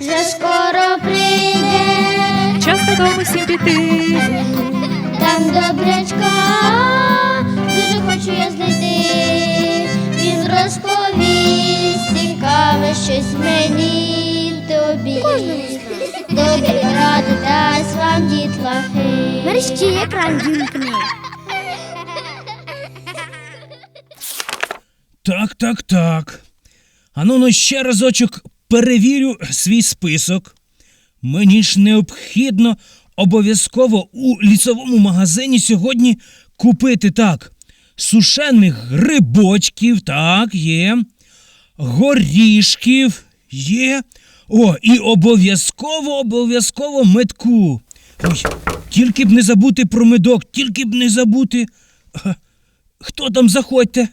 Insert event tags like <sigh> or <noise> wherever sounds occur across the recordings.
вже скоро прийде, Час додому всім піти. там добрячка, дуже хочу я знайти. Він розповість цікаве щось мені й тобі. Добрі ради дасть вам дітлахи. Мерщі екран вімкни. Так, так, так. Ану ну ще разочок перевірю свій список. Мені ж необхідно обов'язково у лісовому магазині сьогодні купити так. Сушених грибочків, так, є. Горішків є. О, і обов'язково, обов'язково медку. Ой, тільки б не забути про медок, тільки б не забути. Хто там заходьте?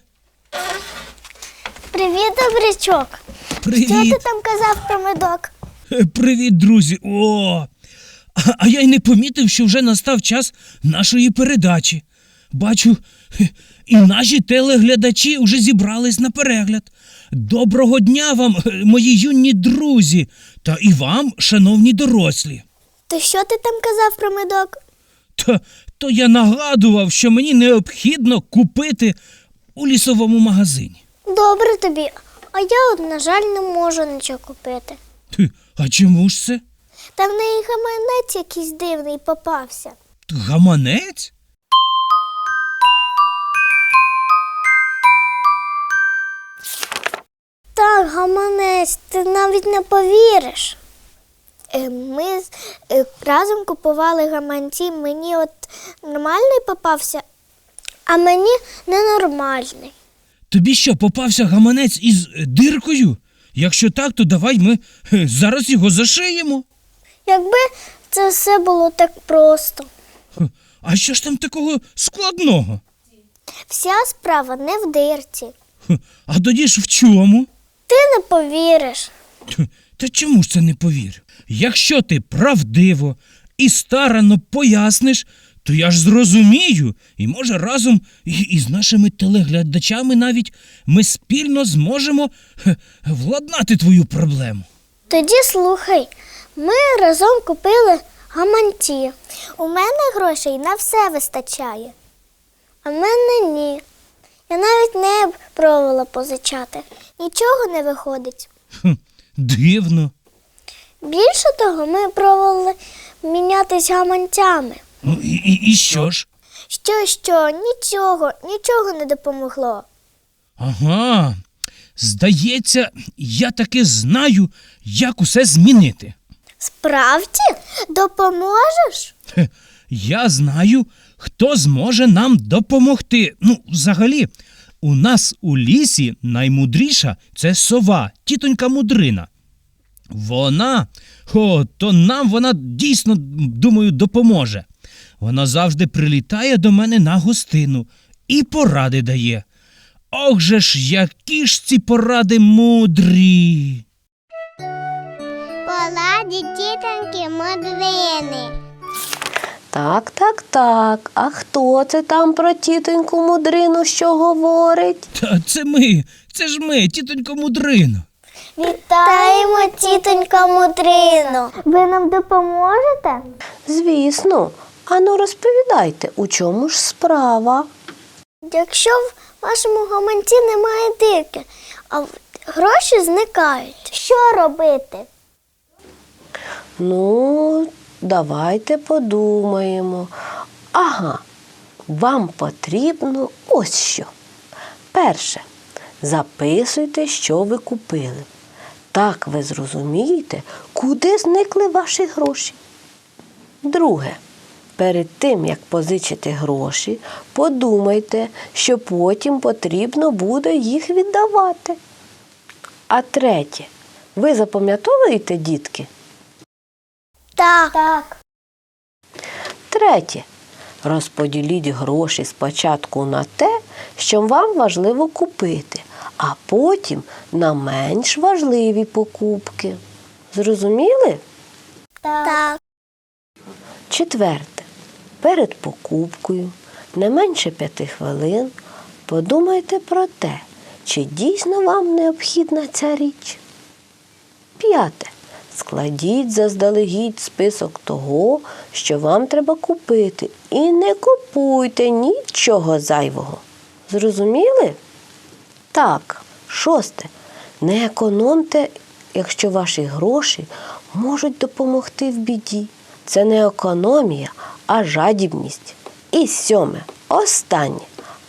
Привіт, добрячок. Привіт. Що ти там казав про медок? Е, Привіт, друзі. О! А, а я й не помітив, що вже настав час нашої передачі. Бачу, і наші телеглядачі вже зібрались на перегляд. Доброго дня вам, е, мої юні друзі, та і вам, шановні дорослі. То що ти там казав про медок? Та то я нагадував, що мені необхідно купити у лісовому магазині. Добре тобі. А я, от, на жаль, не можу нічого купити. Хе, А чому ж це? Та в неї гаманець якийсь дивний попався. Гаманець? Так, гаманець, ти навіть не повіриш. Е, Ми з- е, разом купували гаманці, мені от нормальний попався, а мені ненормальний. Тобі що, попався гаманець із е, диркою? Якщо так, то давай ми е, зараз його зашиємо. Якби це все було так просто. А що ж там такого складного? Вся справа не в дирці. А тоді ж в чому? Ти не повіриш. Та чому ж це не повірю? Якщо ти правдиво і старанно поясниш, то я ж зрозумію, і може разом із нашими телеглядачами навіть ми спільно зможемо владнати твою проблему. Тоді слухай, ми разом купили гаманці. У мене грошей на все вистачає. А в мене ні. Я навіть не пробувала позичати. Нічого не виходить. Хм, Дивно. Більше того, ми пробували мінятись гаманцями. Ну і, і, і що ж? Що, що, нічого, нічого не допомогло. Ага. Здається, я таки знаю, як усе змінити. Справді? Допоможеш? Хе, Я знаю, хто зможе нам допомогти. Ну, взагалі, у нас у лісі наймудріша це сова, тітонька мудрина. Вона, о, то нам вона дійсно, думаю, допоможе. Вона завжди прилітає до мене на гостину і поради дає. Ох же ж, які ж ці поради мудрі. Поладі тітоньки мудрини. Так, так, так. А хто це там про тітоньку мудрину що говорить? Та це ми, це ж ми, тітонько мудрина. Вітаємо, тітонька мудрину. Ви нам допоможете? Звісно. Ану розповідайте, у чому ж справа? Якщо в вашому гаманці немає дирки, а гроші зникають, що робити? Ну, давайте подумаємо. Ага, вам потрібно ось що. Перше, записуйте, що ви купили. Так ви зрозумієте, куди зникли ваші гроші. Друге, перед тим, як позичити гроші, подумайте, що потім потрібно буде їх віддавати. А третє, ви запам'ятовуєте, дітки? Так. так. Третє. Розподіліть гроші спочатку на те, що вам важливо купити, а потім на менш важливі покупки. Зрозуміли? Так. Четверте. Перед покупкою не менше п'яти хвилин подумайте про те, чи дійсно вам необхідна ця річ. П'яте. складіть заздалегідь список того, що вам треба купити, і не купуйте нічого зайвого. Зрозуміли? Так, шосте. Не економте, якщо ваші гроші можуть допомогти в біді. Це не економія, а жадібність. І сьоме, останнє.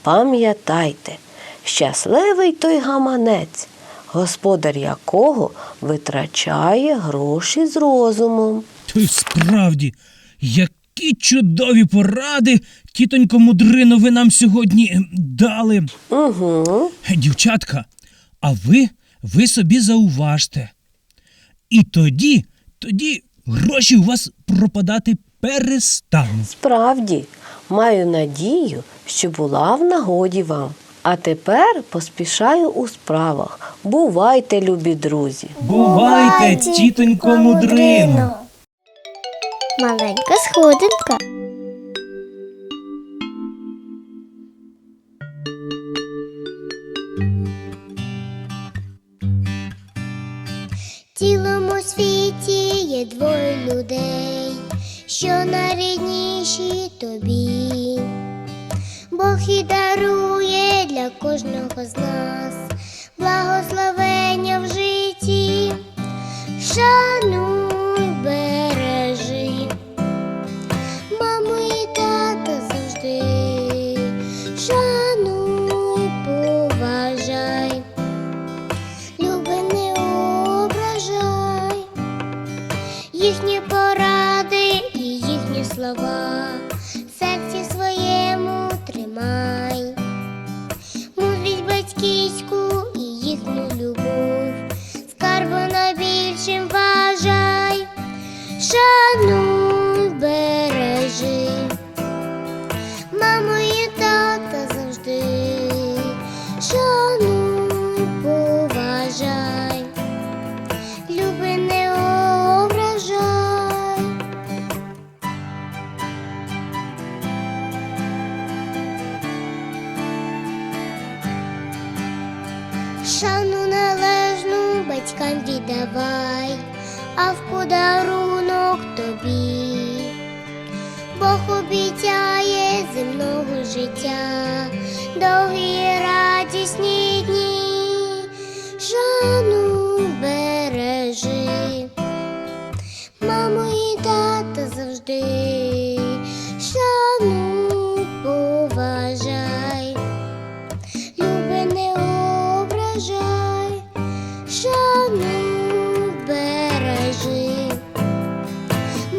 Пам'ятайте, щасливий той гаманець, господар якого витрачає гроші з розумом. Ти справді, які чудові поради, тітонько Мудрино, ви нам сьогодні е, дали. Угу. Дівчатка, а ви, ви собі зауважте. І тоді, тоді гроші у вас пропадати перестануть. Справді, маю надію, що була в нагоді вам. А тепер поспішаю у справах. Бувайте, любі друзі! Бувайте, тітонько Мудрино. Маленька сходинка. Що найрідніші тобі. Бог і дарує для кожного з нас 아! Шану належну батькам віддавай, а в подарунок тобі. Бог обіцяє земного життя, довгі радісні ображай, шану бережи,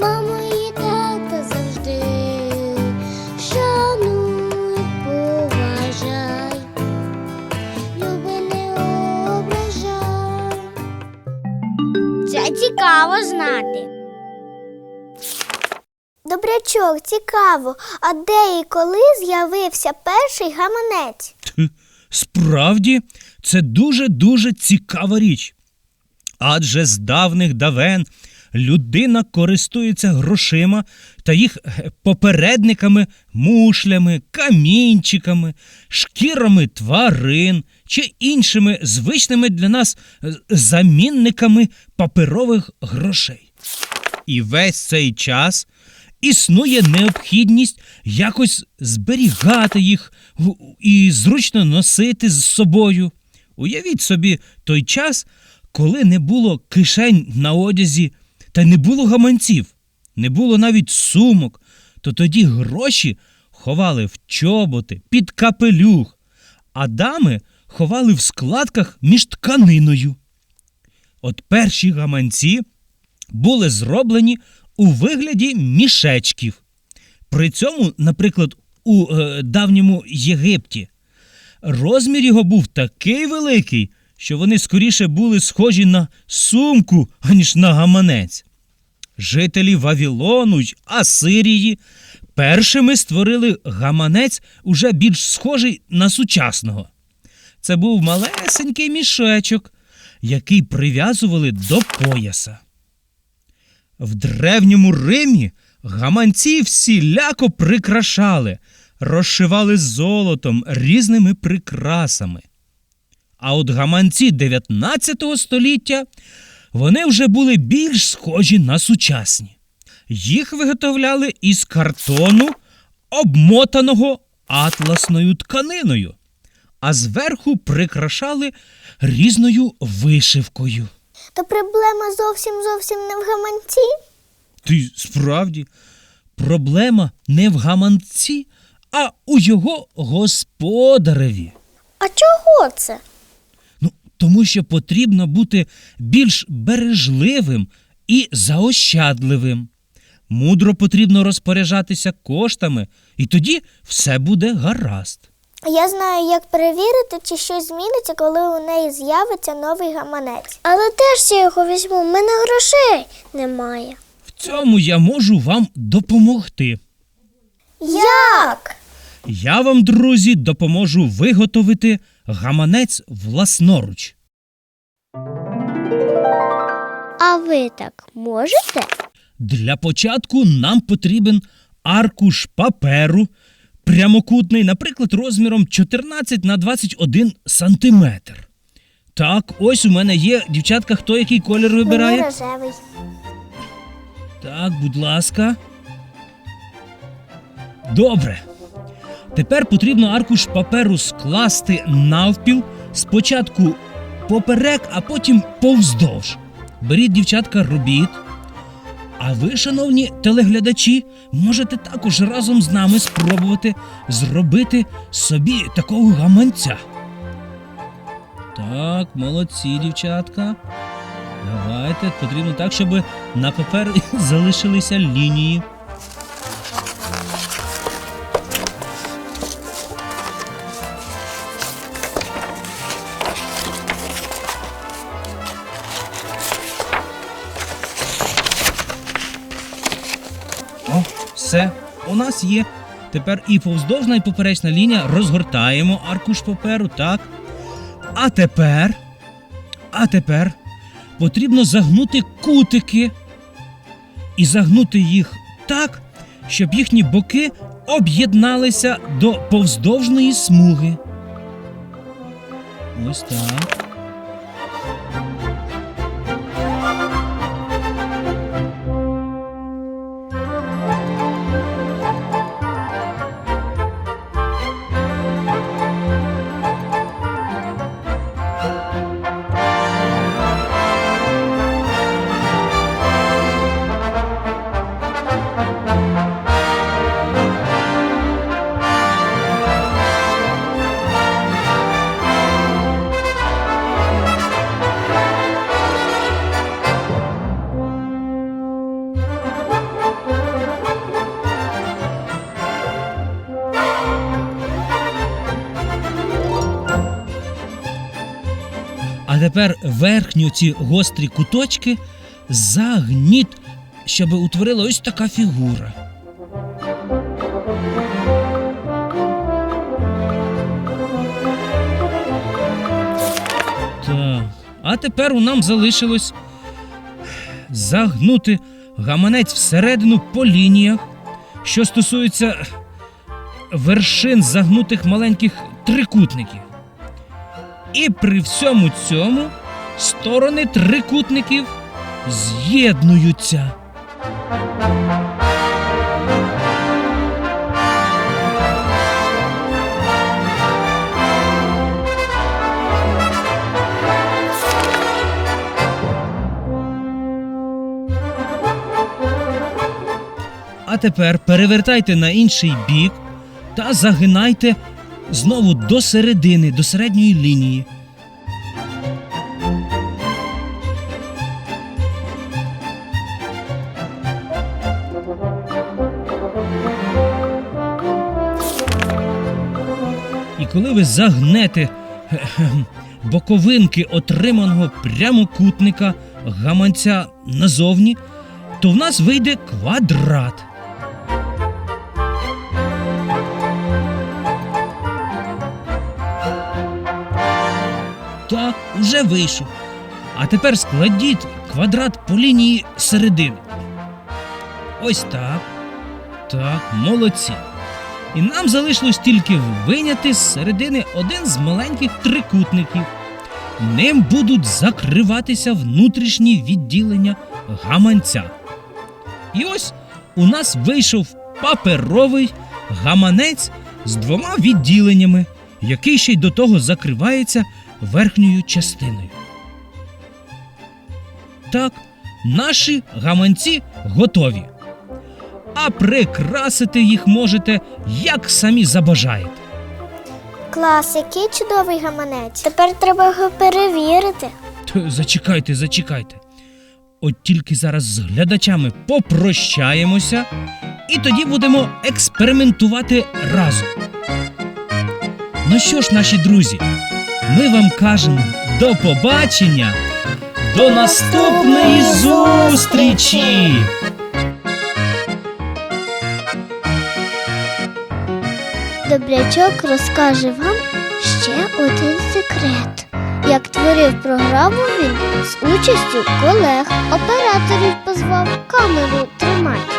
мамо і тата завжди, шануй, поважай, люби, не ображай. Це цікаво знати. Добрячок, цікаво, а де і коли з'явився перший гаманець? Справді, це дуже-дуже цікава річ. Адже з давних давен людина користується грошима та їх е, попередниками, мушлями, камінчиками, шкірами тварин чи іншими звичними для нас е, замінниками паперових грошей. І весь цей час існує необхідність якось зберігати їх і зручно носити з собою. Уявіть собі той час, коли не було кишень на одязі та не було гаманців, не було навіть сумок, то тоді гроші ховали в чоботи, під капелюх, а дами ховали в складках між тканиною. От перші гаманці були зроблені у вигляді мішечків. При цьому, наприклад, у е, давньому Єгипті розмір його був такий великий, що вони скоріше були схожі на сумку, аніж на гаманець. Жителі Вавілону й Асирії першими створили гаманець уже більш схожий на сучасного. Це був малесенький мішечок, який прив'язували до пояса. В древньому Римі гаманці всіляко прикрашали, розшивали золотом різними прикрасами. А от гаманці 19 століття вони вже були більш схожі на сучасні. Їх виготовляли із картону, обмотаного атласною тканиною, а зверху прикрашали різною вишивкою. То проблема зовсім зовсім не в гаманці. Ти справді, проблема не в гаманці, а у його господареві. А чого це? Ну, тому що потрібно бути більш бережливим і заощадливим. Мудро потрібно розпоряджатися коштами, і тоді все буде гаразд. Я знаю, як перевірити, чи щось зміниться, коли у неї з'явиться новий гаманець. Але теж я його візьму, в мене грошей немає. В цьому я можу вам допомогти. Як? Я вам, друзі, допоможу виготовити гаманець власноруч. А ви так можете? Для початку нам потрібен аркуш паперу, прямокутний, наприклад, розміром 14 на 21 сантиметр. Так, ось у мене є. Дівчатка, хто який колір Мені вибирає? рожевий. Так, будь ласка. Добре. Тепер потрібно аркуш паперу скласти навпіл, спочатку поперек, а потім повздовж. Беріть, дівчатка, робіть. А ви, шановні телеглядачі, можете також разом з нами спробувати зробити собі такого гаманця. Так, молодці, дівчатка. Давайте, потрібно так, щоб на папері <laughs> залишилися лінії. Є. Тепер і повздовжна, і поперечна лінія. Розгортаємо аркуш паперу, так. А тепер. А тепер потрібно загнути кутики і загнути їх так, щоб їхні боки об'єдналися до повздовжної смуги. Ось так. Тепер верхню ці гострі куточки загніть, щоб утворила ось така фігура. Так. А тепер у нам залишилось загнути гаманець всередину по лініях. Що стосується вершин загнутих маленьких трикутників. І при всьому цьому сторони трикутників з'єднуються. А тепер перевертайте на інший бік та загинайте знову до середини, до середньої лінії. І коли ви загнете боковинки отриманого прямокутника гаманця назовні, то в нас вийде квадрат. Так, уже вийшов. А тепер складіть квадрат по лінії середини. Ось так. Так, молодці. І нам залишилось тільки виняти з середини один з маленьких трикутників. ним будуть закриватися внутрішні відділення гаманця. І ось у нас вийшов паперовий гаманець з двома відділеннями, який ще й до того закривається верхньою частиною. Так, наші гаманці готові. А прикрасити їх можете як самі забажаєте. Клас, який чудовий гаманець. Тепер треба його перевірити. Т- Зачекайте, зачекайте. От тільки зараз з глядачами попрощаємося, і тоді будемо експериментувати разом. Ну що ж, наші друзі, ми вам кажемо до побачення, до наступної зустрічі! Добрячок розкаже вам ще один секрет. Як творив програму він з участю колег, операторів позвав камеру тримати